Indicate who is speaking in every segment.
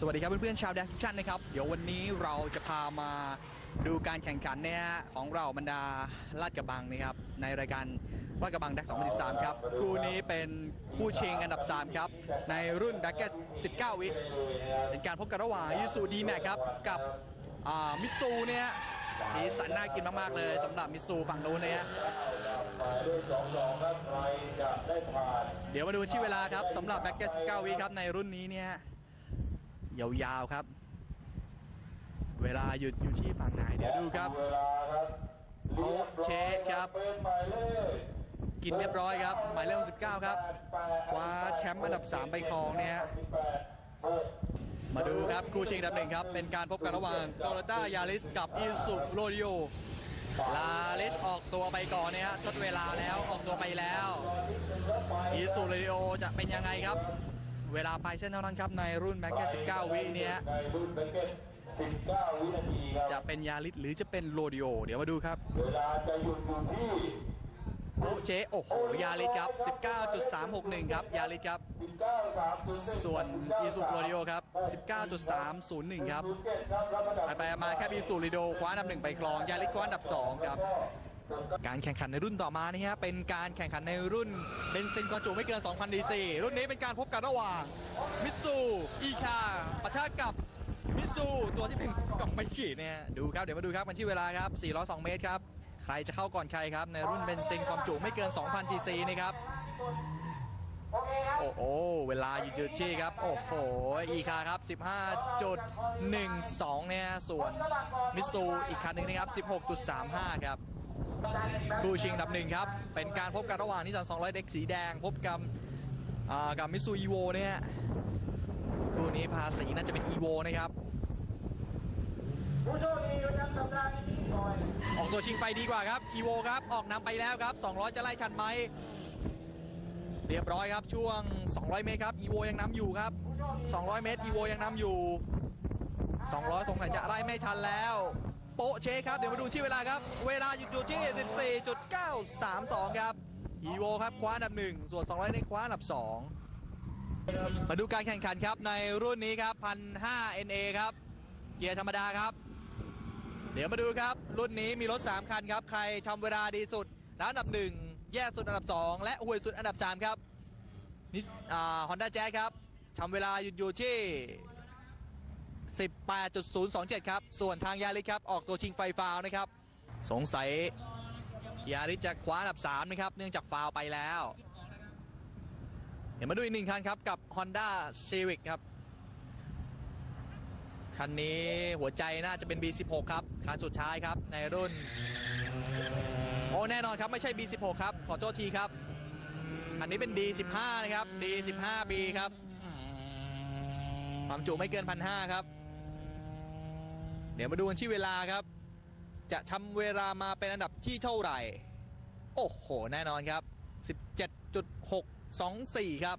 Speaker 1: สวัสดีครับเพื่อนๆชาวแดกทุกท่านนะครับ เดี๋ยววันนี้เราจะพามาดูการแข่งขันเนี่ยของเราบรรดาลาดกระบังนะครับในรายการลาดกระบังแดก2013 ครับ คู่นี้เป็นคู่ชิงอันดับ 3 ครับ ในรุ่นแบ็กเก็ต 19 วิเป็นการพบกันระหว่างยูสูดีแม็กครับ กับมิซูเนี่ยสีสันน่ากินมาก ๆ เลยสำหรับมิซูฝั่งนู้นเนี่ยเดี๋ยวมาดูที่เวลาครับสำหรับแบ็กเก็ต 19 วิครับในรุ่นนี้เนี่ย ยาวๆครับ เวลาหยุดอยู่ที่ฝั่งไหนเดี๋ยวดูครับ
Speaker 2: เวลาครับ
Speaker 1: โอ้เชคครับ
Speaker 2: เป็นหมายเลข
Speaker 1: กินเรียบร้อยครับ หมายเลข19 ครับ คว้าแชมป์อันดับ 3 ไปครองเนี่ยฮะ
Speaker 2: สิบแปดหก
Speaker 1: มาดูครับคู่ชิงอันดับหนึ่งครับ เป็นการพบกันระหว่างโตโยต้ายาริสกับอีสุโรดิโอลาลิสออกตัวไปก่อนเนี่ยฮะทดเวลาแล้วออกตัวไปแล้วอีสุโรดิโอจะเป็นยังไงครับ เวลาไปเส้นเท่านั้นครับในรุ่นแบ็กเก็ต19 วิเนี่ยฮะ
Speaker 2: ในรุ่นแบเก็ต19 วินาทีครับ
Speaker 1: จะเป็นยาริสหรือจะเป็นโรดิโอ เดี๋ยวมาดูครับ
Speaker 2: เวลาจะหยุดอยู่ที่
Speaker 1: โอ้เจ๊โอ้โหยาริสครับ 19.361 ครับยาริสครับ
Speaker 2: 19 3
Speaker 1: ส่วนอีสุโรดิโอครับ 19.301 ครับ
Speaker 2: ครับรับอันดับ
Speaker 1: ไปไปๆมาแค่อีสุโรดิโอคว้าอันดับหนึ่งไปครองยาริสคว้าอันดับสองครับ การแข่งขันในรุ่นต่อมานี่ฮะเป็นการแข่งขันในรุ่นเบนซินกอนจูไม่เกิน 2,000ดีซีรุ่นนี้เป็นการพบกันระหว่างมิซูอีคาปะทะกับมิซูตัวที่เป็นกล่องไม่ขีดเนี่ยดูครับเดี๋ยวมาดูครับมันที่เวลาครับ402 เมตรครับใครจะเข้าก่อนใครครับในรุ่นเบนซินความจุไม่เกิน 2,000ซีซีนะครับโอ้โหเวลาหยุดหยุดชี่ครับ โอ้โห อีคาครับ 15.12 เนี่ย ส่วนมิซูอีกคันหนึ่งนะครับ 16.35 ครับ คู่ชิงอันดับหนึ่งครับ เป็นการพบกันระหว่างนิสสัน200 เด็กสีแดง พบกับกับมิซูอีโวเนี่ยคู่นี้ภาษีน่าจะเป็นอีโวนะครับ
Speaker 2: อ
Speaker 1: อกตัวชิงไปดีกว่าครับอีโวครับ ออกนำไปแล้วครับ 200 จะไล่ชันไหมเรียบร้อยครับช่วง 200 เมตรครับอีโวยังนำอยู่ครับ 200 เมตรอีโวยังนำอยู่ 200สงสัยจะไล่ไม่ทันแล้ว โปะเชคครับ เดี๋ยวมาดูที่เวลาครับ เวลาหยุดอยู่ที่ 14.932 ครับอีโวครับคว้าอันดับหนึ่งส่วน 200ในคว้าอันดับ 2 มาดูการแข่งขันครับในรุ่นนี้ครับ 1,500 NA ครับ เกียร์ธรรมดาครับ เดี๋ยวมาดูครับ รุ่นนี้มีรถ 3 คันครับ ใครทำเวลาดีสุดแล้วอันดับ 1 แย่สุดอันดับ 2 และห่วยสุดอันดับ 3 ครับนี่ฮอนด้าแจ๊ครับทำเวลาหยุดอยู่ที่ 18.027 ครับ ส่วนทางยาริสครับ ออกตัวชิงไฟฟาวนะครับ สงสัยยาริสจะคว้าอันดับ 3 นะครับ เนื่องจากฟาวไปแล้ว เดี๋ยวมาดูอีกหนึ่งคันครับ กับ Honda Civic ครับ คันนี้หัวใจน่าจะเป็น B16 ครับ คันสุดท้ายครับ ในรุ่น โอ้แน่นอนครับ ไม่ใช่ B16 ครับ ขอโทษทีครับ อันนี้เป็น D15 นะครับ D15B ครับความจุไม่เกินพันห้าครับ เดี๋ยวมาดูกันที่เวลาครับ จะทำเวลามาเป็นอันดับที่เท่าไหร่ โอ้โห แน่นอนครับ 17.624 ครับ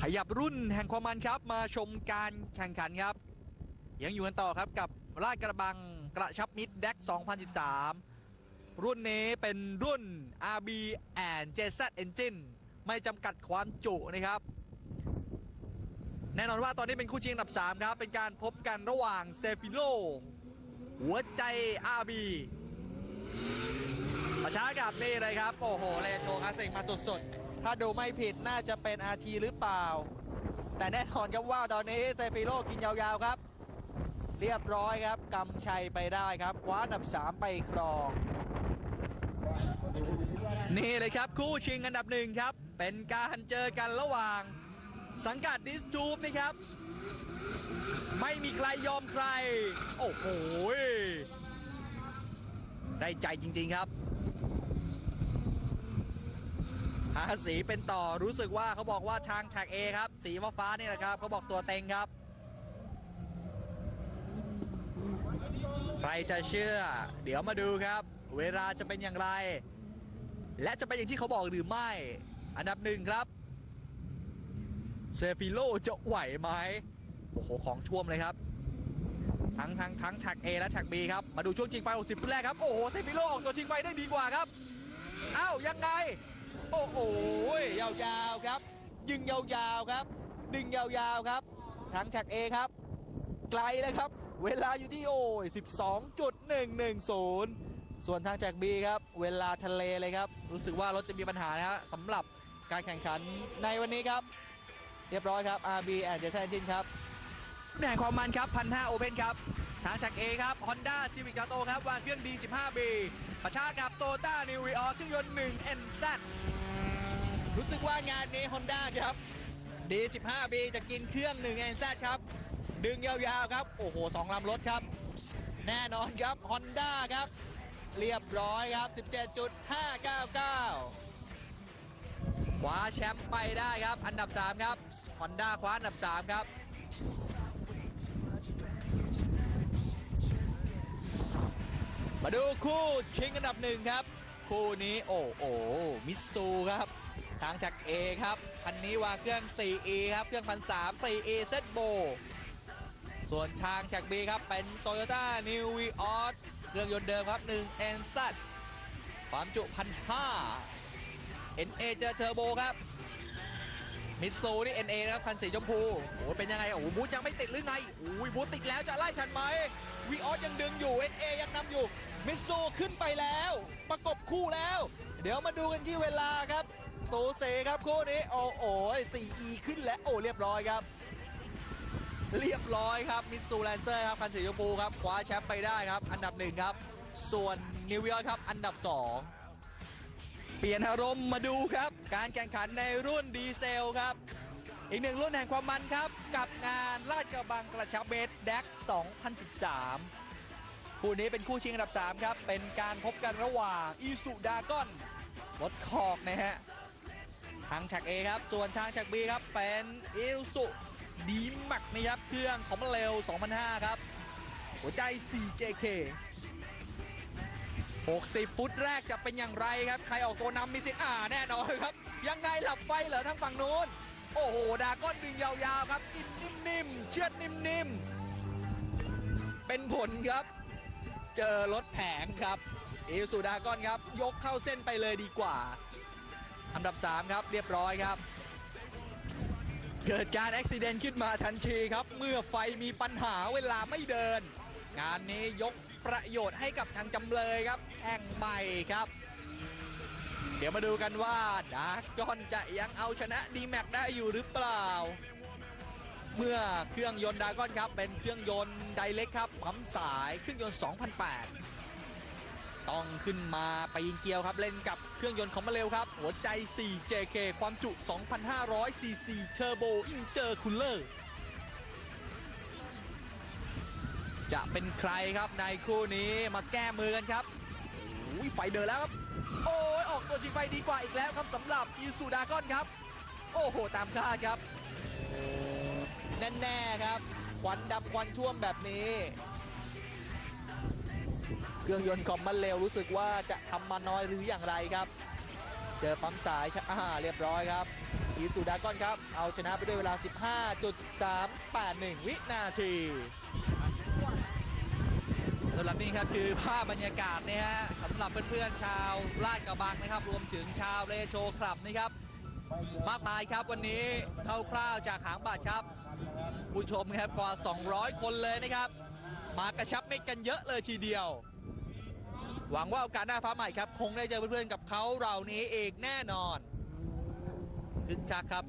Speaker 1: ขยับรุ่นแห่งความมันครับ มาชมการแข่งขันครับ ยังอยู่กันต่อครับกับลาดกระบังกระชับมิตรแดก 2013 รุ่นนี้เป็นรุ่น RB and JZ Engine ไม่จำกัดความจุนะครับ แน่นอนว่าตอนนี้เป็นคู่ชิงอันดับ 3 ครับ เป็นการพบกันระหว่างเซฟิโล หัวใจ RB ประชากับนี่เลยครับ โอ้โหเลนโทคลาสสิกมาสดๆ ถ้าดูไม่ผิดน่าจะเป็น RT หรือเปล่า แต่แน่นอนครับว่าตอนนี้เซฟิโลกินยาวๆครับ เรียบร้อยครับกำชัยไปได้ครับ คว้าอันดับ 3 ไปครอง นี่เลยครับคู่ชิงอันดับหนึ่งครับ เป็นการเจอกันระหว่าง สังกัดดิสทูบนะครับ ไม่มีใครยอมใคร โอ้โห ได้ใจจริง ๆครับหาสีเป็นต่อรู้สึกว่าเขาบอกว่าทางแท็ก A ครับ สีฟ้าๆนี่แหละครับเขาบอกตัวเต็งครับ ใครจะเชื่อ เดี๋ยวมาดูครับ เวลาจะเป็นอย่างไร และจะเป็นอย่างที่เขาบอกหรือไม่ อันดับหนึ่งครับ เซฟิโลจะไหวไหมโอ้โห ของช่วมเลยครับ ทั้งทั้งทั้งแท็ก A และแท็ก B ครับ มาดูช่วงชิงไฟ 60ขึ้นแรกครับ โอ้โห เซฟิโลออกตัวชิงไฟได้ดีกว่าครับเอ้ายังไง โอ้โหยาวๆครับ ยิงยาวๆครับ ดึงยาวๆครับท็ทางแจ็คเอครับ ไกลเลยครับ เวลาอยู่ที่โอ้ย12.110ส่วนทางจ็คบีครับ เวลาทะเลเลยครับ รู้สึกว่ารถจะมีปัญหานะฮะสำหรับการแข่งขันในวันนี้ครับ เรียบร้อยครับ RB แอนเจสันจินครับแห่งความมันครับพันห้าโอเพนครับทางจาก A ครับ Honda Civic a t o ครับ วางเครื่อง D15B ประชากับ Toyota New Vios เครื่องยนต์1 NZ รู้สึกว่างานนี้ Honda ครับ D15B จะกินเครื่อง1 NZ ครับ ดึงยาวๆครับ โอ้โหสองลำรถครับ แน่นอนครับ Honda ครับ เรียบร้อยครับ 17.599ค ว้าแชมป์ไปได้ครับ อันดับ 3 ครับ Honda คว้าอันดับ 3 ครับ มาดูคู่ชิงอันดับหนึ่งครับ คู่นี้โอ้โอ้มิสซูครับทางจาก A ครับคันนี้วางเครื่อง 4E ครับ เครื่องพันสาม 4E เซตโบ ส่วนทางจาก B ครับ เป็น Toyota New Vios เครื่องยนต์เดิมครับ1 n z ความจุพันห้า NA เจอเทอร์โบครับ มิสซูนี่ NA นะครับคันสีชมพูโอ้เป็นยังไงโอ้โหบูธยังไม่ติดหรือไงโอ้ยบูธติดแล้วจะไล่ทันไหมวีออสยังดึงอยู่ NA ยังนำอยู่ มิสซูขึ้นไปแล้ว ประกบคู่แล้ว เดี๋ยวมาดูกันที่เวลาครับโซเซครับคู่นี้โอ้โอ้ย 4E ขึ้นแล้วโอ้เรียบร้อยครับ เรียบร้อยครับมิสซูแลนเซอร์ครับคันสีชมพูครับคว้าแชมป์ไปได้ครับ อันดับหนึ่งครับ ส่วนนิวยอร์กครับอันดับสอง เปลี่ยนอารมณ์มาดูครับ การแข่งขันในรุ่นดีเซลครับ อีกหนึ่งรุ่นแห่งความมันครับ กับงานลาดกระบังกระชับเบสแดก 2013 คู่นี้เป็นคู่ชิงอันดับ 3 ครับ เป็นการพบกันระหว่างอีสุดากอนรถคอกนะฮะ ทางชัก A ครับ ส่วนทางชัก B ครับ เป็นอิสุดีมักนะครับ เครื่องของมันเร็ว 2005 ครับ หัวใจ 4JK 60 ฟุตแรกจะเป็นอย่างไรครับ ใครออกตัวนำมีสิทธิ์อ่าแน่นอนครับ ยังไงหลับไฟเหรอทางฝั่งนู้น โอ้โห ดาก้อนดึงยาวๆครับกินนิ่มๆ เชือดนิ่มๆ เป็นผลครับ เจอรถแผงครับอิสุดาก้อนครับ ยกเข้าเส้นไปเลยดีกว่า อันดับ 3 ครับเรียบร้อยครับ เกิดการอุบิเหตุขึ้นมาทันทีครับ เมื่อไฟมีปัญหาเวลาไม่เดิน งานนี้ยก ประโยชน์ให้กับทางจำเลยครับแข่งใหม่ครับ เดี๋ยวมาดูกันว่าดาร์กอนจะยังเอาชนะดีแม็กได้อยู่หรือเปล่า เมื่อเครื่องยนต์ดากอนครับ เป็นเครื่องยนต์ไดเล็กครับปั๊มสายเครื่องยนต์2008ต้องขึ้นมาไปยิงเกียวครับเล่นกับเครื่องยนต์ของมาเร็วครับ หัวใจ 4JK ความจุ 2,500 cc Turbo Intercooler จะเป็นใครครับในคู่นี้มาแก้มือกันครับโอ้ยไฟเดินแล้วครับ โอ้ยออกตัวชิงไฟดีกว่าอีกแล้วครับสำหรับอีซูดากอนครับ โอ้โห ตามคาดครับ แน่ๆครับควันดำควันท่วมแบบนี้ เครื่องยนต์ของมันเร็วรู้สึกว่าจะทำมาน้อยหรืออย่างไรครับ เจอปั๊มสายชะอ่าเรียบร้อยครับอีซูดากอนครับ เอาชนะไปด้วยเวลา 15.381 วินาที สำหรับนี่ครับคือภาพบรรยากาศนะฮะสำหรับเพื่อนๆชาวลาดกระบังนะครับ รวมถึงชาวเรโชคลับนะครับ มากมายครับวันนี้คร่าวๆจากหางบัตรครับ ผู้ชมครับกว่า 200 คนเลยนะครับ มากระชับเม็ดกันเยอะเลยทีเดียว หวังว่าโอกาสหน้าฟ้าใหม่ครับ คงได้เจอเพื่อนๆกับเขาเหล่านี้เองแน่นอนคึกคักครับ